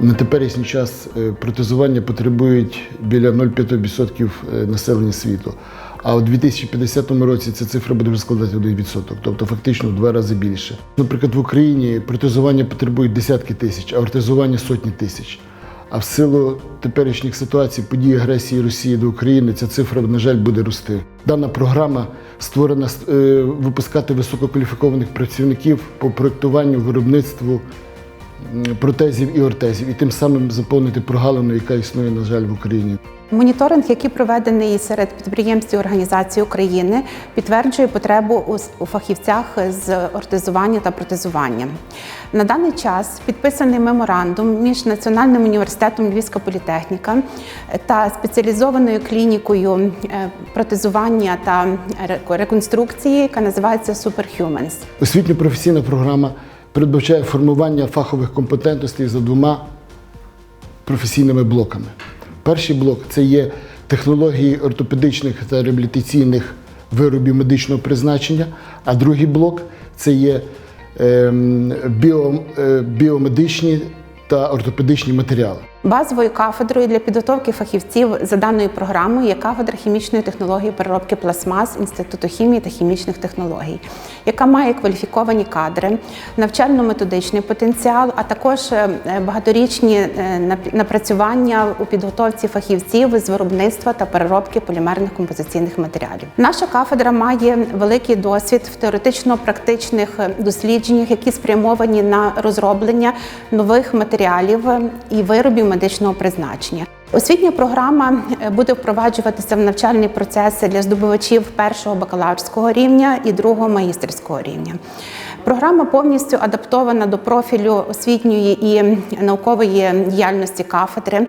На теперішній час е, протезування потребують біля 0,5% е, населення світу. А у 2050 році ця цифра буде вже складати 1%, тобто фактично в два рази більше. Наприклад, в Україні протезування потребують десятки тисяч, а ортезування сотні тисяч. А в силу теперішніх ситуацій, подій агресії Росії до України, ця цифра, на жаль, буде рости. Дана програма створена е, випускати висококваліфікованих працівників по проєктуванню, виробництву протезів і ортезів, і тим самим заповнити прогалину, яка існує, на жаль, в Україні. Моніторинг, який проведений серед підприємств і організацій України, підтверджує потребу у фахівцях з ортезування та протезування. На даний час підписаний меморандум між Національним університетом Львівська політехніка та спеціалізованою клінікою е, протезування та ре- реконструкції, яка називається Superhumans. Освітньо-професійна програма передбачає формування фахових компетентностей за двома професійними блоками. Перший блок це є технології ортопедичних та реабілітаційних виробів медичного призначення, а другий блок це є ем, е, біомедичні та ортопедичні матеріали. Базовою кафедрою для підготовки фахівців за даною програмою є кафедра хімічної технології переробки пластмас Інституту хімії та хімічних технологій, яка має кваліфіковані кадри, навчально-методичний потенціал, а також е, багаторічні е, напрацювання у підготовці фахівців з виробництва та переробки полімерних композиційних матеріалів. Наша кафедра має великий досвід в теоретично-практичних е, дослідженнях, які спрямовані на розроблення нових матеріалів е, і виробів медичного призначення. Освітня програма е, буде впроваджуватися в навчальні процеси для здобувачів першого бакалаврського рівня і другого магістерського рівня. Програма повністю адаптована до профілю освітньої і наукової діяльності кафедри.